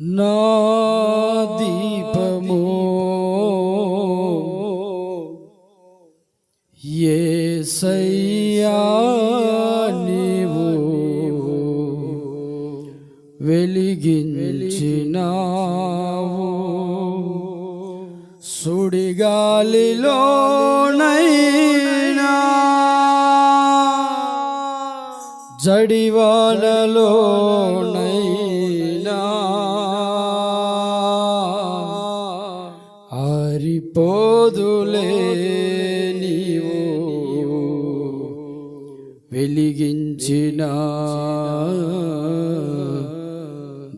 నా ఆరిపోదులే నీవు. వెలిగించిన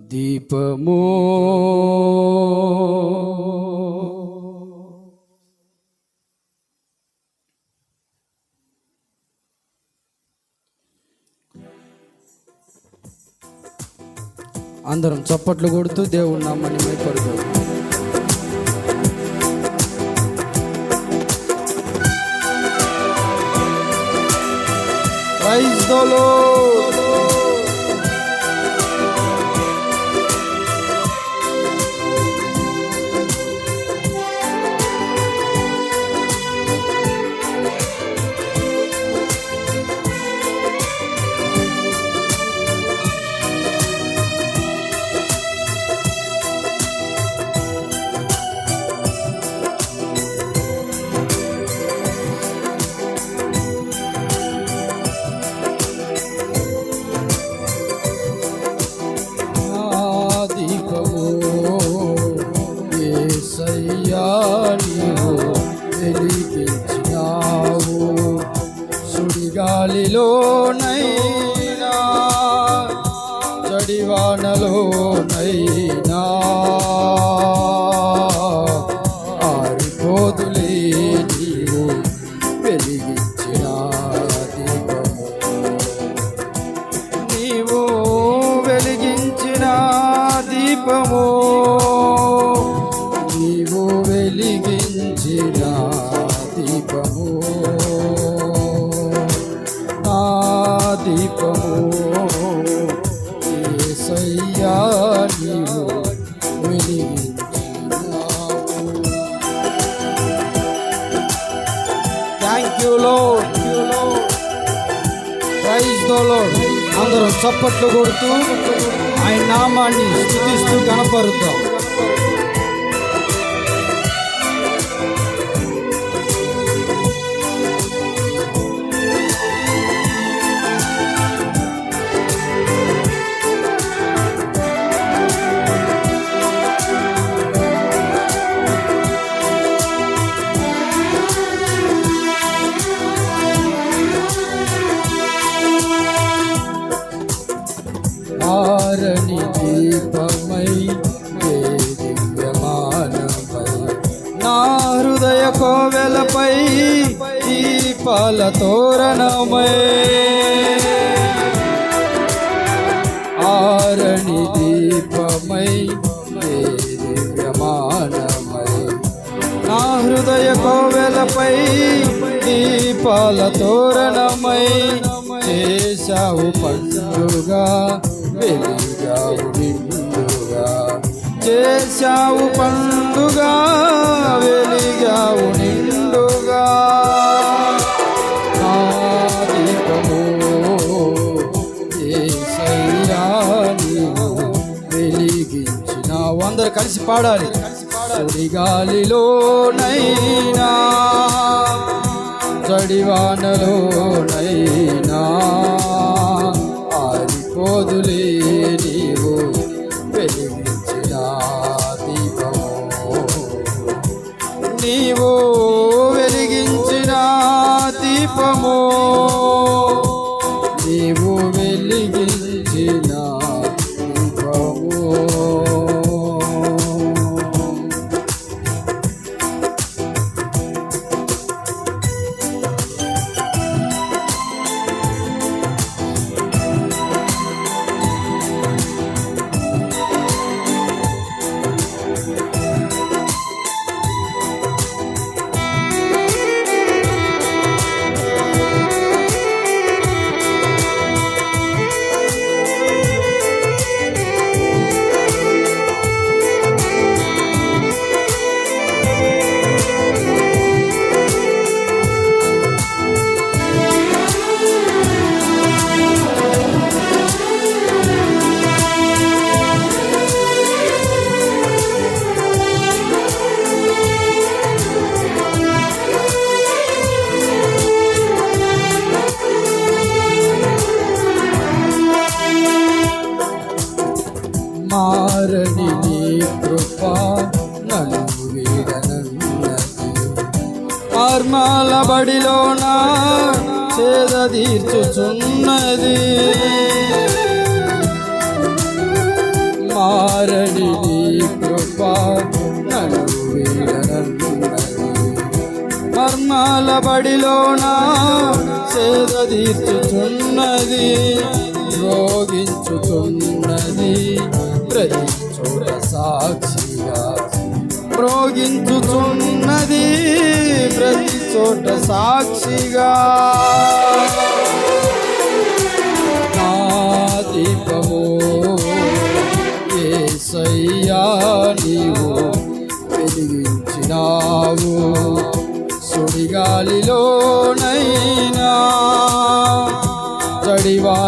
దీపము. అందరం చప్పట్లు కొడుతూ దేవుడు నామని మైపడుతూ দোলন చప్పట్లు కొడుతూ ఆయన నామాన్ని స్థుతిస్తూ కనపరుద్దాం. ప్రమాణమై ఏ దివ్యమానమై నా హృదయ కోవెలపై దీపాల తోరణమై చేశావు పండుగా వెలిగావు నిండుగా. చేశావు పండుగా వెలిగావు నిండుగా. వెలిగించినావు అందరు కలిసి పాడాలి. గాలిలో నైనా చడివానలో నైనా ఆరిపోదులే మారని నీ కృప నన్ను వీడనన్నది మార్మాల బడిలోన చేద తీర్చుచున్నది. మారని నీ కృప నన్ను వీడనన్నది మర్మాల బడిలోన తీర్చుచున్నది. రోగించుచున్నది. ప్రతి చోట సాక్షిగా రోగించుచున్నది ప్రతి చోట సాక్షిగా. నా దీపము ఏసయ్యా నీవు వెలిగించినావు. సుడిగాలిలోనైనా జడివానలోనైనా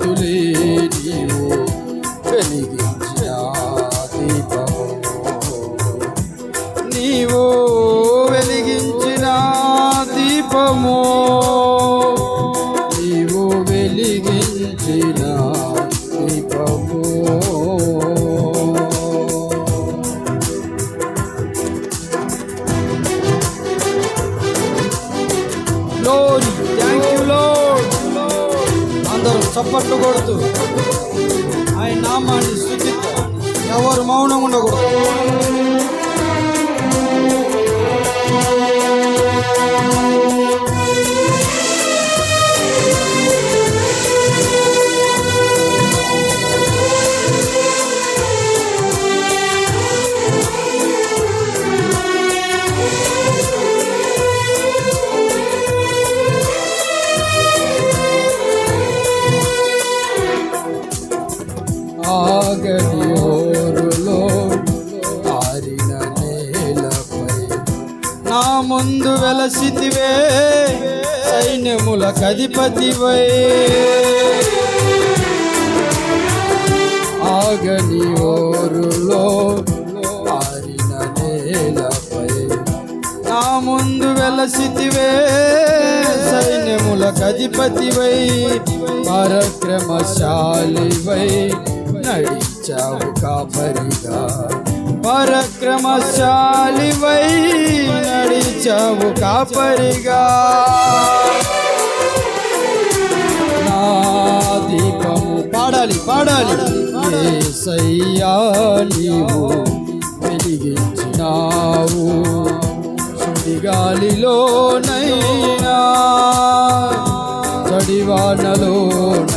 ఆరిపోదులే ఉండకూడదు. ఆయన నామాన్ని స్థుతిద్దాం. ఎవరు మౌనం ఉండకూడదు. ఆగని ఓరులో ఆరిన నేలపై నా ముందు వెలసితివే సైన్యముల కధిపతివై ఆగని ఓరులో ఆరిన నేలపై నా ముందు వెలసితివే సైన్యముల కధిపతివై పరక్రమశాలివై. నడిచావు కాపరిగా పరక్రమశాలివై నడిచావు కాపరిగా నా దీపము పాడాలి పాడాలి నీవు వెలిగించినావు సుడిగాలిలోనైనా చడివానలోనైనా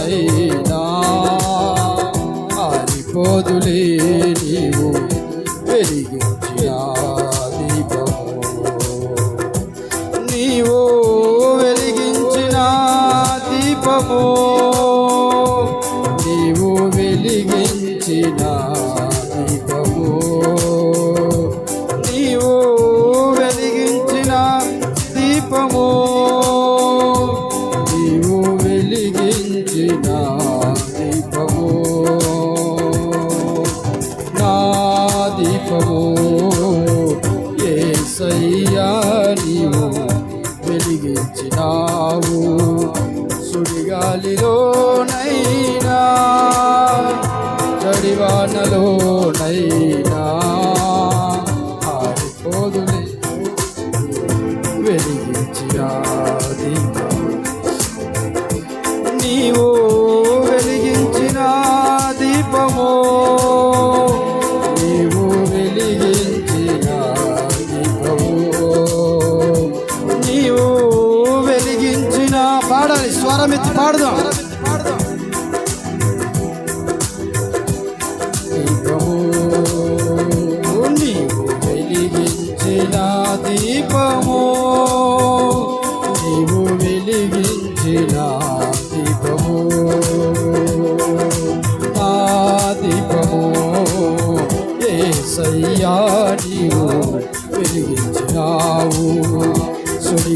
చడివానలోనైనా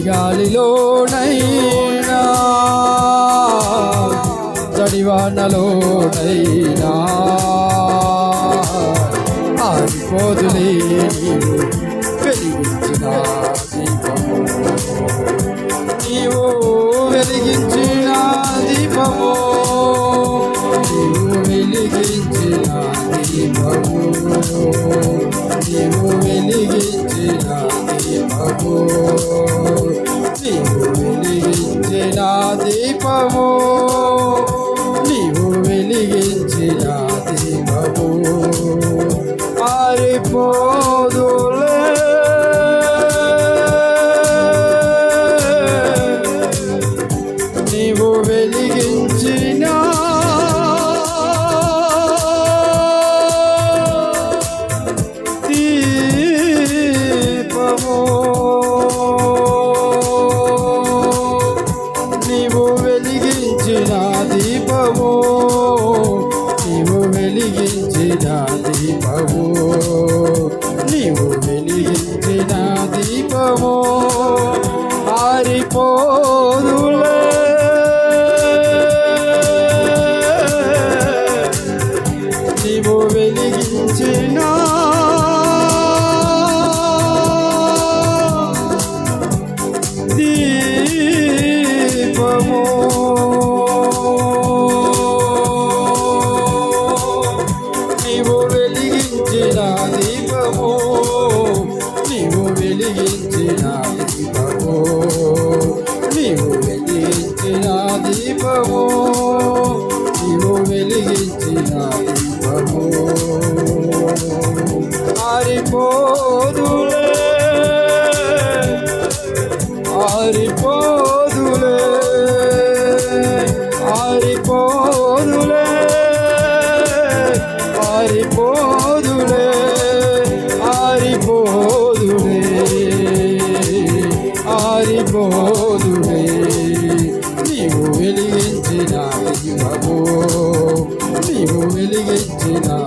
గాలిలోనైనా చడివానలోనైనా వెలిగించినా.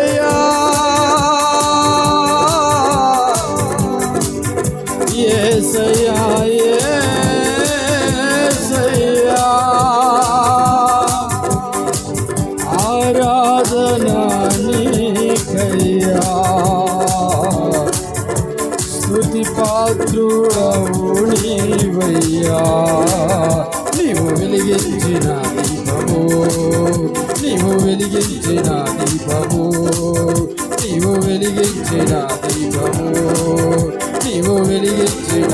దేవుడవు నీవయ్యా నీవు వెలిగించిన దీపము నీవు వెలిగించిన దీపము నీవు వెలిగించిన దీపము నీవు వెలిగించిన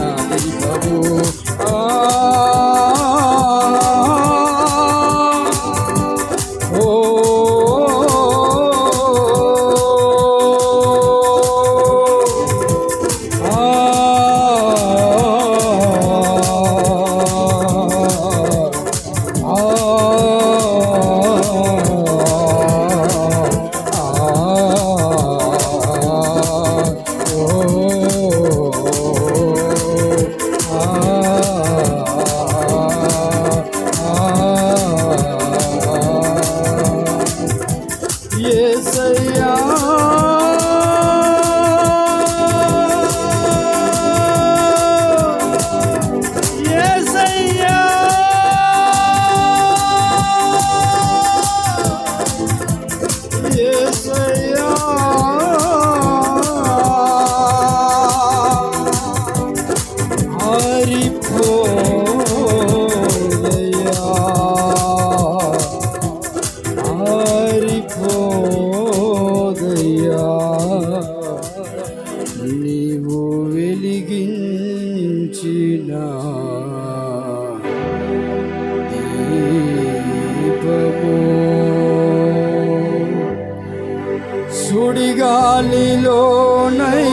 నీవు వెలిగించిన సుడిగాలిలో నై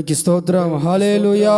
దేవునికి స్తోత్రం. హల్లెలూయా